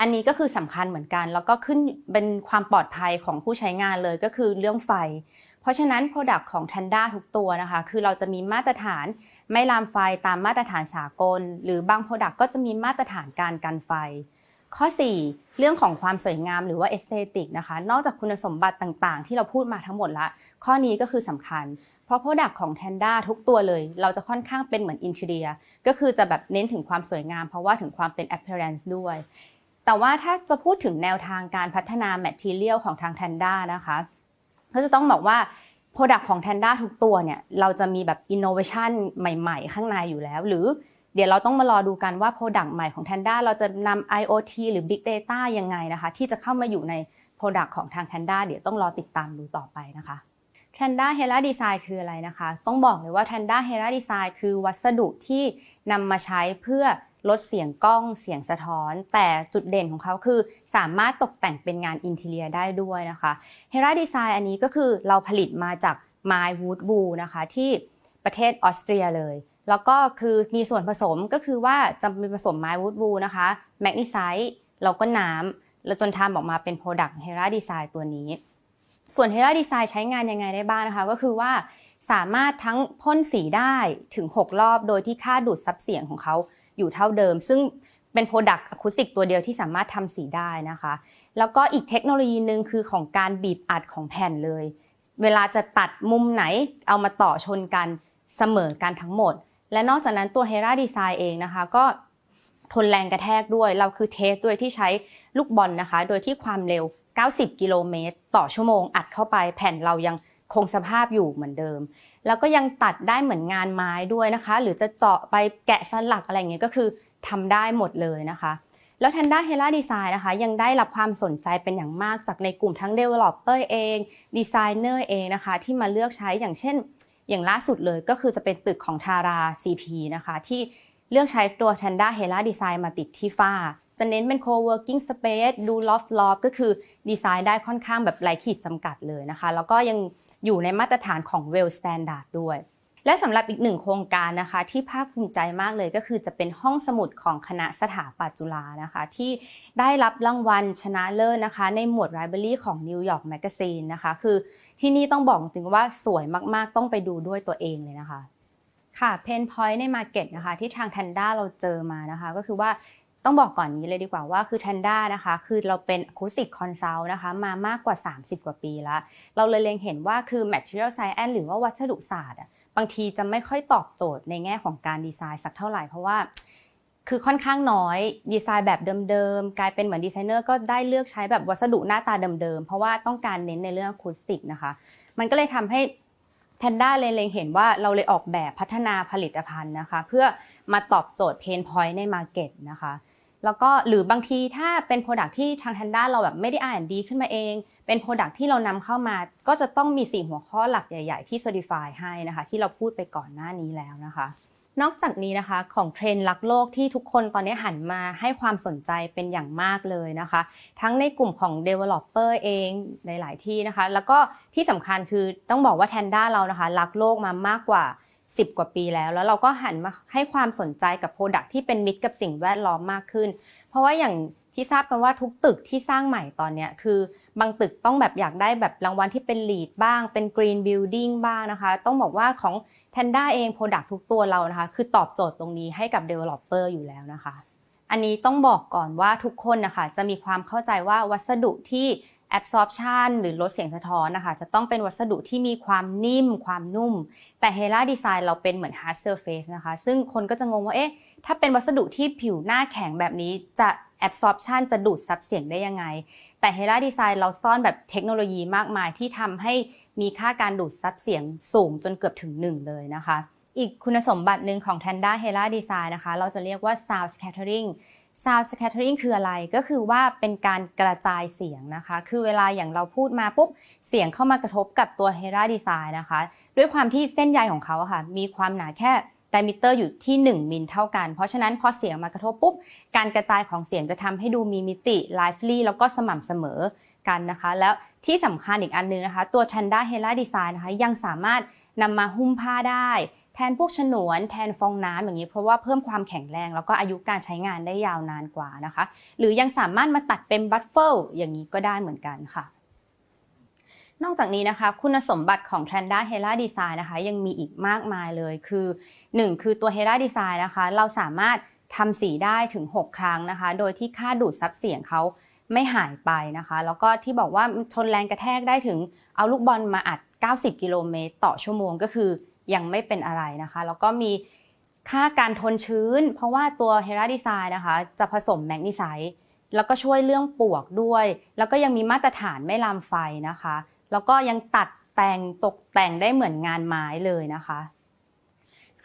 อันนี้ก็คือสำคัญเหมือนกัน แล้วก็ขึ้นเป็นความปลอดภัยของผู้ใช้งานเลยก็คือเรื่องไฟ เพราะฉะนั้น Product ของ Tanda ทุกตัวนะคะ คือเราจะมีมาตรฐานไม่ลามไฟตามมาตรฐานสากล หรือบาง Product ก็จะมีมาตรฐานการกันไฟ ข้อ 4 เรื่องของความสวยงามหรือว่าเอสเตติกนะคะ นอกจากคุณสมบัติต่างๆ ที่เราพูดมาทั้งหมดละ ข้อนี้ก็คือสำคัญ เพราะ Product ของ Tanda ทุกตัวเลย เราจะค่อนข้างเป็นเหมือนอินเท i รียก็คือจะแบบเน้นถึงความสวยงาม เพราะว่าถึงความเป็น appearance ด้วย แต่ว่าถ้าจะพูดถึงแนวทางการพัฒนา Material ของทาง Tanda นะคะก็จะต้องบอกว่า Product ของ Tanda ทุกตัวเนี่ยเราจะมีแบบ Innovation ใหม่ ๆ ข้างในอยู่แล้ว หรือเดี๋ยวเราต้องมารอดูกันว่า Product ใหม่ของ Tanda เราจะนำ IoT หรือ Big Data ยังไงนะคะ ที่จะเข้ามาอยู่ใน Product ของทาง Tanda เดี๋ยวต้องรอติดตามดูต่อไปนะคะ Tanda Hera Design คืออะไรนะคะ ต้องบอกเลยว่า Tanda Hera Design คือวัสดุที่นำมาใช้เพื่อ ลดเสียงกล้องเสียงสะท้อน แต่จุดเด่นของเขาคือ สามารถตกแต่งเป็นงานอินเทียได้ด้วยนะคะ Hera Design อันนี้ก็คือเราผลิตมาจากไม้วูดบูนะคะที่ประเทศออสเตรียเลย แล้วก็คือมีส่วนผสมก็คือว่าจะมีผสมไม้วูดบูนะคะแมกนีไซต์แล้วก็น้ำแล้วจนทำออกมาเป็นโปรดักต์ Hera Design ตัวนี้ ส่วน Hera Design ใช้งานยังไงได้บ้างนะคะ ก็คือว่าสามารถทั้งพ่นสีได้ถึง 6 รอบโดยที่ค่าดูดซับเสียงของเขา อยู่เท่าเดิม ซึ่งเป็นโปรดักต์อะคูสติกตัวเดียวที่สามารถทำสีได้นะคะ แล้วก็อีกเทคโนโลยีหนึ่งคือของการบีบอัดของแผ่นเลย เวลาจะตัดมุมไหนเอามาต่อชนกันเสมอกันทั้งหมด และนอกจากนั้นตัว Hera Design เองนะคะ ก็ทนแรงกระแทกด้วย เราคือเทสด้วยที่ใช้ลูกบอลนะคะ โดยที่ความเร็ว 90 กิโลเมตรต่อชั่วโมงอัดเข้าไปแผ่นเรายัง คงสภาพอยู่เหมือนเดิม แล้วก็ยังตัดได้เหมือนงานไม้ด้วยนะคะ หรือจะเจาะไปแกะสลักอะไรอย่างเงี้ยก็คือทำได้หมดเลยนะคะแล้ว Tanda Hela Design นะคะยังได้รับความสนใจเป็นอย่างมากจากในกลุ่มทั้ง Developer เอง Designer เองนะคะที่มาเลือกใช้อย่างเช่น อย่างล่าสุดเลยก็คือจะเป็นตึกของทารา CP นะคะที่เลือกใช้ตัว Tanda Hela Design มาติดที่ฝ้า จะเน้นเป็น co-working space ดู loft loft ก็คือดีไซน์ได้ค่อนข้างแบบไร้ขีดจำกัดเลยนะคะ แล้วก็ยัง อยู่ในมาตรฐานของ Well Standard ด้วย และสำหรับอีกหนึ่งโครงการนะคะที่ภาคภูมิใจมากเลยก็คือจะเป็นห้องสมุดของคณะสถาปัตย์จุฬานะคะ ที่ได้รับรางวัลชนะเลิศนะคะ ในหมวด Library ของ New York Magazine นะคะคือที่นี่ต้องบอกจริงว่าสวยมากๆ ต้องไปดูด้วยตัวเองเลยนะคะค่ะเพนพอยต์ในมาร์เก็ตนะคะที่ทาง Tanda เราเจอมานะคะ ก็คือว่า ต้องบอกก่อนนี้เลยดีกว่าว่าคือ Tanda นะคะ คือเราเป็น Acoustic Consult นะคะมามากกว่า 30 กว่าปีแล้ว เราเลยเล็งเห็นว่าคือ Material Science หรือว่าวัสดุศาสตร์อะบางทีจะไม่ค่อยตอบโจทย์ในแง่ของการดีไซน์สักเท่าไหร่เพราะว่าคือค่อนข้างน้อยดีไซน์แบบเดิมๆ กลายเป็นเหมือนดีไซเนอร์ก็ได้เลือกใช้แบบวัสดุหน้าตาเดิมๆ เพราะว่าต้องการเน้นในเรื่องอคูสติกนะคะ มันก็เลยทำให้แทนด้าเลยเล็งเห็นว่าเราเลยออกแบบพัฒนาผลิตภัณฑ์นะคะ เพื่อมาตอบโจทย์เพนพอยต์ในมาร์เก็ตนะคะ แล้วก็หรือบางทีถ้าเป็นโปรดักที่ทางแทนด้าเราแบบไม่ได้อ่านดีขึ้นมาเอง เป็นโปรดักที่เรานำเข้ามา ก็จะต้องมี 4 หัวข้อหลักใหญ่ ๆ ที่ Certify ให้นะคะ ที่เราพูดไปก่อนหน้านี้แล้วนะคะ นอกจากนี้นะคะของเทรนด์รักโลกที่ทุกคนตอนนี้หันมาให้ความสนใจเป็นอย่างมากเลยนะคะ ทั้งในกลุ่มของ Developer เองหลาย ๆ ที่นะคะ แล้วก็ที่สำคัญคือต้องบอกว่า Tanda เรานะคะรักโลกมามากกว่า 10 กว่าปีแล้ว แล้วเราก็หันมาให้ความสนใจกับ Product ที่เป็นมิตรกับสิ่งแวดล้อมมากขึ้น เพราะว่าอย่างที่ทราบกันว่าทุกตึกที่สร้างใหม่ตอนเนี้ยคือบางตึกต้องแบบอยากได้แบบรางวัลที่เป็น LEED บ้าง เป็น Green Building บ้างนะคะ ต้องบอกว่าของ Tanda เอง Product ทุกตัวเรานะคะ คือตอบโจทย์ตรงนี้ให้กับ Developer อยู่แล้วนะคะ อันนี้ต้องบอกก่อนว่าทุกคนนะคะจะมีความเข้าใจว่าวัสดุที่ absorption หรือลดเสียงสะท้อนนะคะ จะต้องเป็นวัสดุที่มีความนิ่ม ความนุ่ม แต่ Hela Design เราเป็นเหมือน hard surface นะคะ ซึ่งคนก็จะงงว่า เอ๊ะ ถ้าเป็นวัสดุที่ผิวหน้าแข็งแบบนี้จะ absorption จะดูดซับเสียงได้ยังไง แต่ Hela Design เราซ่อนแบบเทคโนโลยีมากมายที่ทำให้มีค่าการดูดซับเสียงสูงจนเกือบถึง 1 เลยนะคะ อีกคุณสมบัติหนึ่งของ Tanda Hela Design นะคะ เราจะเรียกว่า sound scattering sound scattering คืออะไรก็คือว่าเป็นการกระจายเสียงนะคะ คือเวลาอย่างเราพูดมาปุ๊บเสียงเข้ามากระทบกับตัว Hera Design นะคะ ด้วยความที่เส้นใยของเขาค่ะ มีความหนาแค่ diameter อยู่ที่ 1 มิลเท่ากัน เพราะฉะนั้นพอเสียงมากระทบปุ๊บ การกระจายของเสียงจะทำให้ดูมีมิติ lively แล้วก็สม่ำเสมอกันนะคะ แล้วที่สำคัญอีกอันนึงนะคะ ตัว Tanda Hela Design นะคะยังสามารถนำมาหุ้มผ้าได้ แทนพวกฉนวนแทนฟองน้ำอย่างนี้เพราะว่าเพิ่มความแข็งแรง แล้วก็อายุการใช้งานได้ยาวนานกว่านะคะ หรือยังสามารถมาตัดเป็นบัตเฟิลอย่างนี้ก็ได้เหมือนกันค่ะนอกจากนี้นะคะคุณสมบัติของ Tranda Hera Design นะคะ ยังมีอีกมากมายเลยคือ 1 คือตัว Hera Design นะคะ เราสามารถทำสีได้ถึง 6 ครั้งนะคะ โดยที่ค่าดูดซับเสียงเขาไม่หายไปนะคะ แล้วก็ที่บอกว่าทนแรงกระแทกได้ถึงเอาลูกบอลมาอัด 90 กิโลเมตรต่อชั่วโมงก็คือ ยังไม่เป็นอะไรนะคะ แล้วก็มีค่าการทนชื้น เพราะว่าตัว Hera Design นะคะ จะผสมแมกนีไซต์แล้วก็ช่วยเรื่องปวกด้วย แล้วก็ยังมีมาตรฐานไม่ลามไฟนะคะ แล้วก็ยังตัดแต่งตกแต่งได้เหมือนงานไม้เลยนะคะ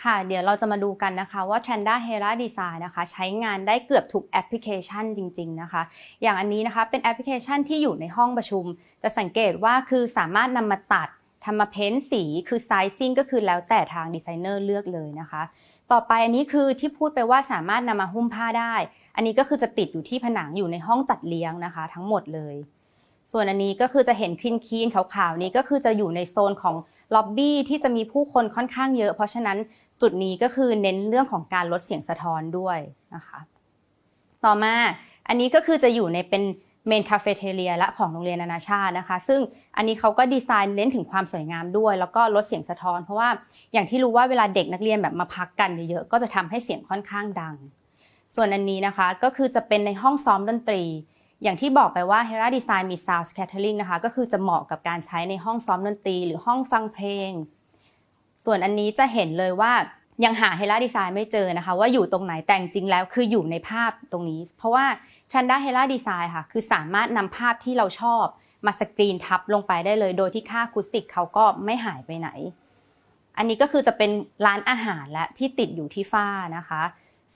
ค่ะ เดี๋ยวเราจะมาดูกันนะคะว่า Tranda Hera Design นะคะ ใช้งานได้เกือบทุกแอปพลิเคชันจริง ๆนะคะ อย่างอันนี้นะคะเป็นแอปพลิเคชันที่อยู่ในห้องประชุม จะสังเกตว่าคือสามารถนำมาตัด ทำมาเพ้นสีคือไซซิ่งก็คือแล้วแต่ทางดีไซเนอร์เลือกเลยนะคะ ต่อไปอันนี้คือที่พูดไปว่าสามารถนำมาหุ้มผ้าได้ อันนี้ก็คือจะติดอยู่ที่ผนังอยู่ในห้องจัดเลี้ยงนะคะ ทั้งหมดเลย ส่วนอันนี้ก็คือจะเห็นคลีนคีนขาวๆนี้ก็คือจะอยู่ในโซนของล็อบบี้ที่จะมีผู้คนค่อนข้างเยอะ เพราะฉะนั้นจุดนี้ก็คือเน้นเรื่องของการลดเสียงสะท้อนด้วยนะคะ ต่อมาอันนี้ก็คือจะอยู่ในเป็น เมนคาเฟ่เทเลียและของโรงเรียนนานาชาตินะคะ ซึ่งอันนี้เขาก็ดีไซน์เน้นถึงความสวยงามด้วย แล้วก็ลดเสียงสะท้อน เพราะว่าอย่างที่รู้ว่าเวลาเด็กนักเรียนแบบมาพักกันเยอะๆก็จะทำให้เสียงค่อนข้างดัง ส่วนอันนี้นะคะก็คือจะเป็นในห้องซ้อมดนตรี อย่างที่บอกไปว่า Hera Design มี Sound Scattering นะคะ ก็คือจะเหมาะกับการใช้ในห้องซ้อมดนตรี หรือห้องฟังเพลง ส่วนอันนี้จะเห็นเลยว่า ยังหา Hera Design ไม่เจอนะคะ ว่าอยู่ตรงไหนแต่จริงแล้วคืออยู่ในภาพตรงนี้ เพราะว่า Tranda Hera Design ค่ะคือสามารถนำภาพที่เราชอบมาสกรีนทับลงไปได้เลย โดยที่ค่าคูสติกเขาก็ไม่หายไปไหน อันนี้ก็คือจะเป็นร้านอาหารและที่ติดอยู่ที่ฝ้านะคะ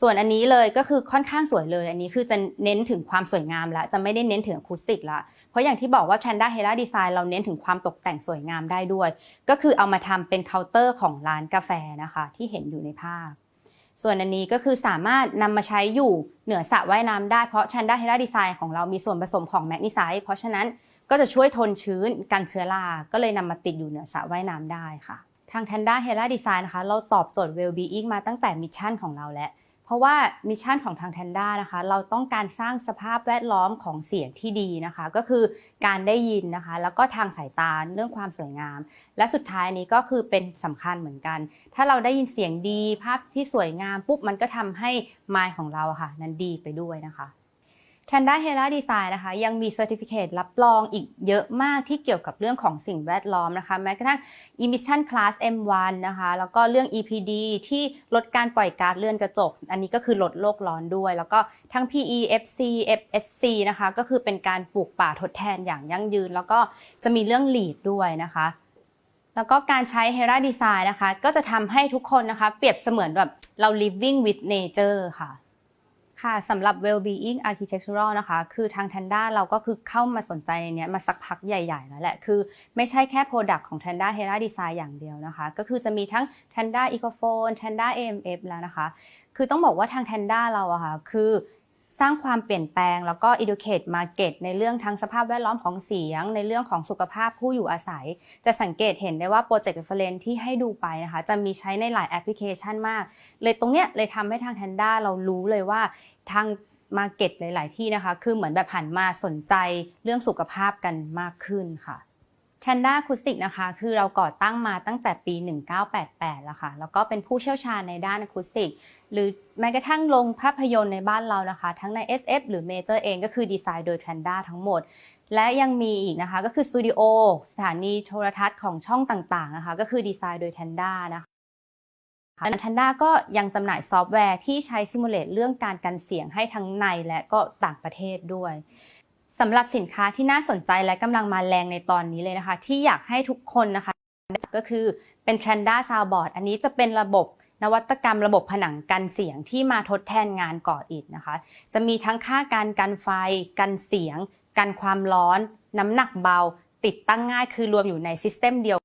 ส่วนอันนี้เลยก็คือค่อนข้างสวยเลย อันนี้คือจะเน้นถึงความสวยงามแล้วจะไม่ได้เน้นถึงคูสติกละ ราะอย่างที่บอกว่า Tranda Hera Design เราเน้นถึงความตกแต่งสวยงามได้ด้วย ก็คือเอามาทำเป็นเคาน์เตอร์ของร้านกาแฟนะคะ ที่เห็นอยู่ในภาพ ส่วนอันนี้ก็คือสามารถนำมาใช้อยู่เหนือสระว่ายน้ำได้เพราะ Tranda Hera Design ของเรามีส่วนผสมของแมกนีไซต์เพราะฉะนั้นก็จะช่วยทนชื้นกันเชื้อรา ก็เลยนำมาติดอยู่เหนือสระว่ายน้ำได้ค่ะ ทาง Tranda Hera Design นะคะ เราตอบโจทย์ well-being มาตั้งแต่มิชชั่นของเราแล้ว เพราะว่ามิชชั่นของทางแทนด้านะคะ เราต้องการสร้างสภาพแวดล้อมของเสียงที่ดีนะคะ ก็คือการได้ยินนะคะ แล้วก็ทางสายตาเรื่องความสวยงาม และสุดท้ายนี้ก็คือเป็นสำคัญเหมือนกัน ถ้าเราได้ยินเสียงดีภาพที่สวยงามปุ๊บมันก็ทำให้มายของเราค่ะ นั้นดีไปด้วยนะคะ Tanda Hera Design นะคะ ยังมี Certificate รับรองอีกเยอะมากที่เกี่ยวกับเรื่องของสิ่งแวดล้อมนะคะ แม้กระทั่ง Emission Class M1 นะคะ แล้วก็เรื่อง EPD ที่ลดการปล่อยก๊าซเรือนกระจก อันนี้ก็คือลดโลกร้อนด้วย แล้วก็ทั้ง PE FC FSC นะคะ ก็คือเป็นการปลูกป่าทดแทนอย่างยั่งยืน แล้วก็จะมีเรื่อง LEED ด้วยนะคะ แล้วก็การใช้ Hera Design นะคะ ก็จะทำให้ทุกคนนะคะ เปรียบเสมือนแบบเรา living with nature ค่ะ ค่ะสำหรับ well-being architectural นะคะคือทาง Tanda เราก็คือเข้ามาสนใจในเนี้ยมาสักพักใหญ่ๆแล้วแหละ คือไม่ใช่แค่ Product ของ Tanda Hera Design อย่างเดียวนะคะ ก็คือจะมีทั้ง Tanda Ecophone Tanda AMF แล้วนะคะ คือต้องบอกว่าทาง Tanda เราอะค่ะคือ สร้างความเปลี่ยนแปลง แล้วก็ educate market ในเรื่องทั้งสภาพแวดล้อมของเสียง ในเรื่องของสุขภาพผู้อยู่อาศัย จะสังเกตเห็นได้ว่า Project Reference ที่ให้ดูไปนะคะ จะมีใช้ในหลายแอปพลิเคชันมาก เลยตรงเนี้ยเลยทำให้ทาง Tanda เรารู้เลยว่าทางมาเก็ตหลาย ๆ ที่นะคะ คือเหมือนแบบหันมาสนใจเรื่องสุขภาพกันมากขึ้นค่ะ Tanda Acoustic นะคะ คือเราก่อตั้งมาตั้งแต่ปี 1988 แล้วค่ะ แล้วก็เป็นผู้เชี่ยวชาญในด้านอะคูสติก หรือแม้กระทั่งลงภาพยนตร์ในบ้านเรานะคะ ทั้งใน SF หรือ Major เองก็คือดีไซน์โดย Tanda ทั้งหมด และยังมีอีกนะคะ ก็คือสตูดิโอสถานีโทรทัศน์ของช่องต่างๆนะคะ ก็คือดีไซน์โดย Tanda นะคะทันด้าก็ยังจำหน่ายซอฟต์แวร์ที่ใช้ซิมูเลตเรื่องการกันเสียงให้ทั้งในและก็ต่างประเทศด้วย สำหรับสินค้าที่น่าสนใจและกำลังมาแรงในตอนนี้เลยนะคะ ที่อยากให้ทุกคนนะคะก็คือเป็น Tranda Soundboard อันนี้จะเป็นระบบนวัตกรรมระบบผนังกันเสียงที่มาทดแทนงานก่ออิฐนะคะ จะมีทั้งค่าการกันไฟ กันเสียง กันความร้อน น้ำหนักเบา ติดตั้งง่ายคือรวมอยู่ในซิสเต็มเดียว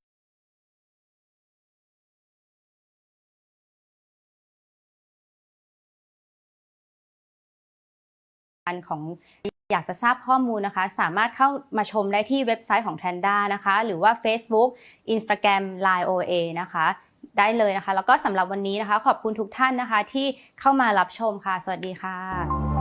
ของ อยากจะทราบข้อมูลนะคะ สามารถเข้ามาชมได้ที่เว็บไซต์ของ Tanda นะคะ หรือว่า Facebook Instagram Line OA นะคะ ได้เลยนะคะ แล้วก็สำหรับวันนี้นะคะ ขอบคุณทุกท่านนะคะที่เข้ามารับชมค่ะ สวัสดีค่ะ